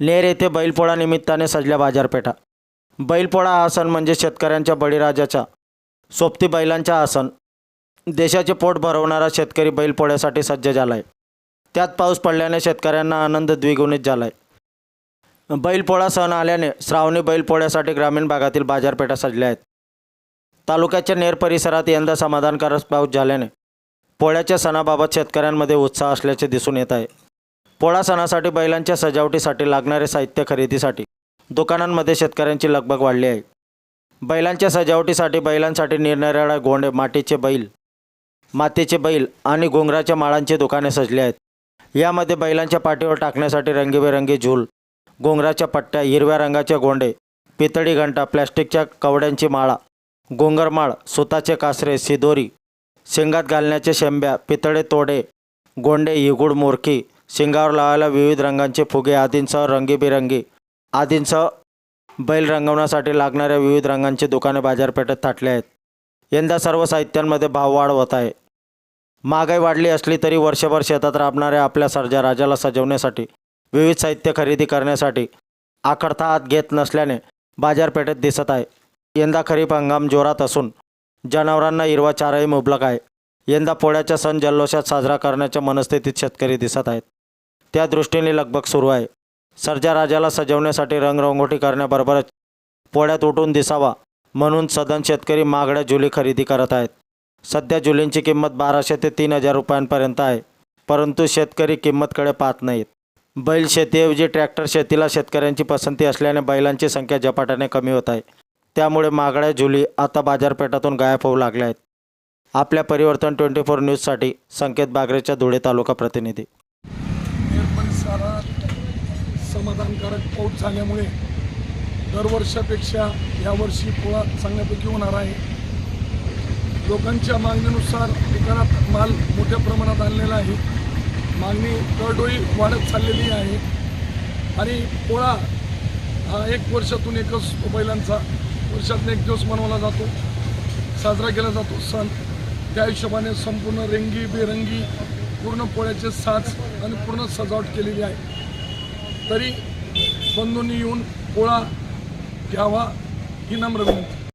नेर येथे बैलपोळा निमित्ताने सजल्या बाजारपेठा. बैलपोळा हा सण म्हणजे शेतकऱ्यांच्या बळीराजाचा सोबती बैलांचा आसन देशाचे पोट भरवणारा शेतकरी बैलपोळ्यासाठी सज्ज झाला आहे त्यात पाऊस पडल्याने शेतकऱ्यांना आनंद द्विगुणित झाला आहे बैलपोळा सण आल्याने श्रावणी बैलपोळ्यासाठी ग्रामीण भागातील बाजारपेठा सजल्या आहेत. तालुक्याच्या नेर परिसरात यंदा समाधानकारक पाऊस झाल्याने पोळ्याच्या सणाबाबत शेतकऱ्यांमध्ये उत्साह असल्याचे दिसून येत आहे. पोळा सणासाठी बैलांच्या सजावटीसाठी लागणारे साहित्य खरेदीसाठी दुकानांमध्ये शेतकऱ्यांची लगबग वाढली आहे. बैलांच्या सजावटीसाठी बैलांसाठी निरनिराळ्या गोंडे मातीचे बैल मातीचे बैल आणि घोंगराच्या माळांची दुकाने सजली आहेत. यामध्ये बैलांच्या पाठीवर टाकण्यासाठी रंगीबेरंगी झूल घोंगराच्या पट्ट्या हिरव्या रंगाचे गोंडे पितळी घंटा प्लॅस्टिकच्या कवड्यांची माळा गोंगरमाळ सुताचे कासरे सिदोरी शेंगात घालण्याचे शेंब्या पितळे तोडे गोंडे हिगुड मोरकी शिंगावर लावायला विविध रंगांचे फुगे आदींसह रंगीबेरंगी आदींसह बैल रंगवण्यासाठी लागणाऱ्या विविध रंगांची दुकाने बाजारपेठेत थाटली आहेत. यंदा सर्व साहित्यांमध्ये भाववाढ होत आहे. महागाई वाढली असली तरी वर्षभर शेतात राबणाऱ्या आपल्या सर्जा राजाला सजवण्यासाठी विविध साहित्य खरेदी करण्यासाठी आखडता हात घेत नसल्याने बाजारपेठेत दिसत आहे. यंदा खरीप हंगाम जोरात असून जनावरांना हिरवा चाराही मुबलक आहे. यंदा पोळ्याचा सण जल्लोषात साजरा करण्याच्या मनस्थितीत शेतकरी दिसत आहेत. त्या दृष्टीने लगबग सुरू आहे. सर्जा राजाला सजवण्यासाठी रंगरंगोटी करण्याबरोबरच पोळ्यात उठून दिसावा म्हणून सदन शेतकरी महागड्या जुली खरेदी करत आहेत. सध्या जुलींची किंमत बाराशे ते तीन हजार रुपयांपर्यंत आहे परंतु शेतकरी किंमतकडे पाहत नाहीत. बैल शेतीऐवजी ट्रॅक्टर शेतीला शेतकऱ्यांची पसंती असल्याने बैलांची संख्या झपाट्याने कमी होत आहे. त्यामुळे महागड्या जुली आता बाजारपेठातून गायब होऊ लागल्या आहेत. आपल्या परिवर्तन ट्वेंटी फोर न्यूजसाठी संकेत बागरेच्या धुळे तालुका प्रतिनिधी. नेर समाधानकारक पाऊस झाल्यामुळे दरवर्षापेक्षा यावर्षी पोळा चांगल्यापैकी होणार आहे. लोकांच्या मागणीनुसार दुकानात माल मोठ्या प्रमाणात आणलेला आहे. मागणी दरडोई वाढत चाललेली आहे. आणि पोळा हा एक वर्षातून एकच बैलांचा वर्षातून एक दिवस मनवला जातो साजरा केला जातो सण. त्या हिशोबाने संपूर्ण रंगी बेरंगी पूर्ण पोळ्याचे साज आणि पूर्ण सजावट केलेली आहे. तरी बंधूंनी येऊन पोळा घ्यावा ही नम्र विनंती.